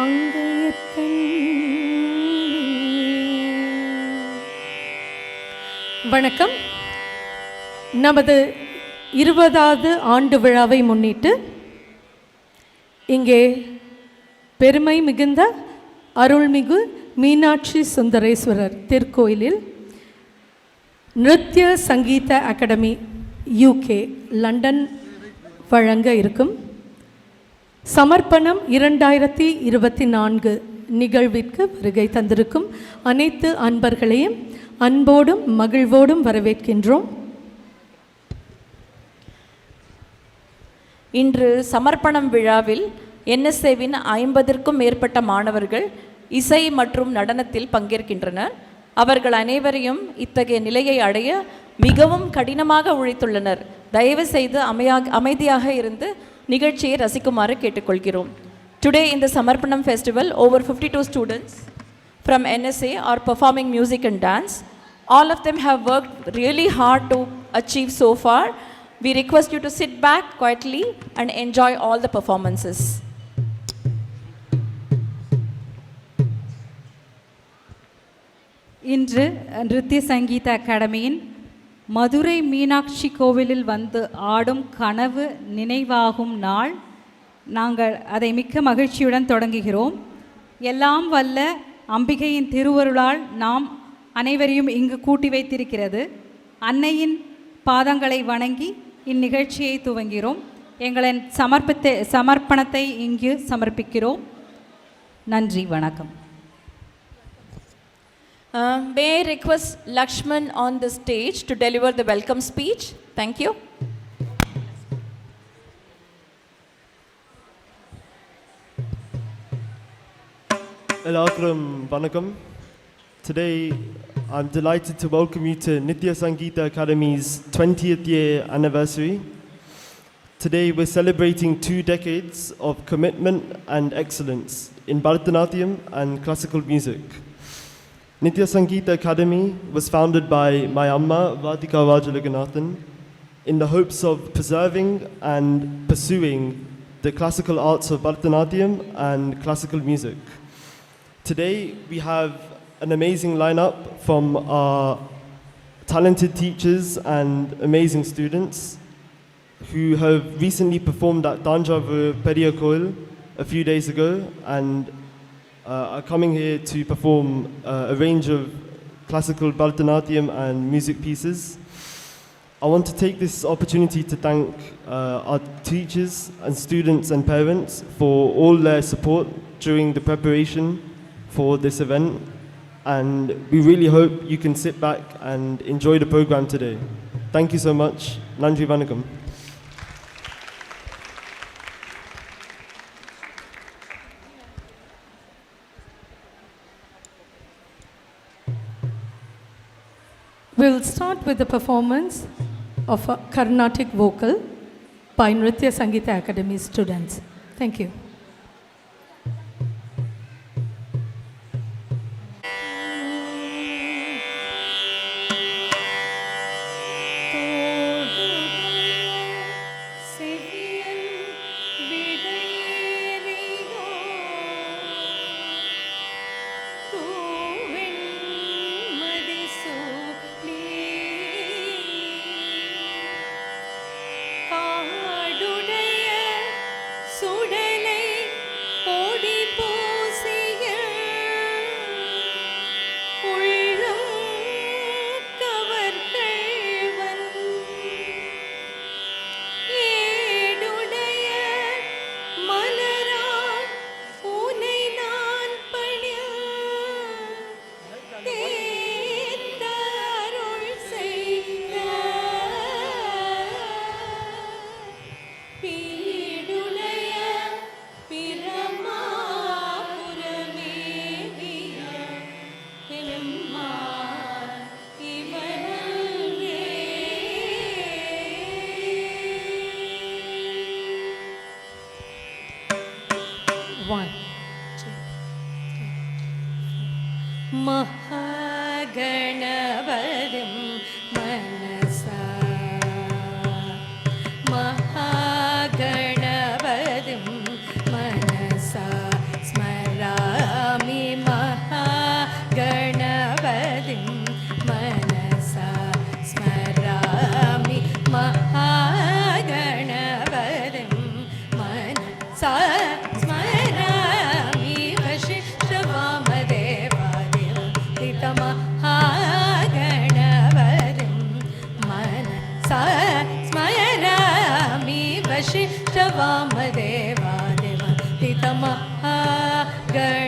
அங்கயத்தன் வணக்கம். நமது இருபதாவது ஆண்டு விழாவை முன்னிட்டு இங்கே பெருமை மிகுந்த அருள்மிகு மீனாட்சி சுந்தரேஸ்வரர் திருக்கோயிலில் நிருத்ய சங்கீத அகாடமி யூகே லண்டன் வழங்க இருக்கும். சமர்ப்பணம் இரண்டாயிரத்தி இருபத்தி நான்கு நிகழ்விற்கு வருகை தந்திருக்கும் அனைத்து அன்பர்களையும் அன்போடும் மகிழ்வோடும் வரவேற்கின்றோம். இன்று சமர்ப்பணம் விழாவில் என்எஸ்ஏவின் ஐம்பதிற்கும் மேற்பட்ட மாணவர்கள் இசை மற்றும் நடனத்தில் பங்கேற்கின்றனர். அவர்கள் அனைவரையும் இத்தகைய நிலையை அடைய மிகவும் கடினமாக உழைத்துள்ளனர். தயவு செய்து அமையாக அமைதியாக இருந்து நிகழ்ச்சியை ரசிக்குமாறு கேட்டுக்கொள்கிறோம் today in the Samarpanam festival over 52 two students from NSA are performing music and dance. All of them have worked really hard to achieve so far. We request you to sit back quietly and enjoy all the performances. இன்று நிருத்திய சங்கீத அகாடமியின் மதுரை மீனாட்சி கோவிலில் வந்து ஆடும் கனவு நினைவாகும் நாள். நாங்கள் அதை மிக்க மகிழ்ச்சியுடன் தொடங்குகிறோம். எல்லாம் வல்ல அம்பிகையின் திருவருளால் நாம் அனைவரையும் இங்கு கூட்டி வைத்திருக்கிறது. அன்னையின் பாதங்களை வணங்கி இந்நிகழ்ச்சியை துவங்கிறோம் எங்களின் சமர்ப்பித்த சமர்ப்பணத்தை இங்கு சமர்ப்பிக்கிறோம். நன்றி வணக்கம். Uh, may I request Lakshman on the stage to deliver the welcome speech? Thank you. Today, I'm delighted to welcome you to Nitya Sangeeta Academy's 20th year anniversary. Today, we're celebrating two decades of commitment and excellence in Bharatanatyam and classical music. Nitya Sangeeta Academy was founded by my Amma, Vadika Rajalaganathan, in the hopes of preserving and pursuing the classical arts of Bharatanatyam and classical music. Today, we have an amazing lineup from our talented teachers and amazing students who have recently performed at Tanjavur Periyakoil a few days ago and uh, are coming here to perform uh, a range of classical Bharatanatyam and music pieces. I want to take this opportunity to thank uh, our teachers and students and parents for all their support during the preparation for this event. And we really hope you can sit back and enjoy the program today. Thank you so much. Nandri Vanakam. We'll start with the performance of a Carnatic vocal by Nritya Sangeeta Academy students. Thank you. One, two, three. रामदेवादिवन्दितमः गण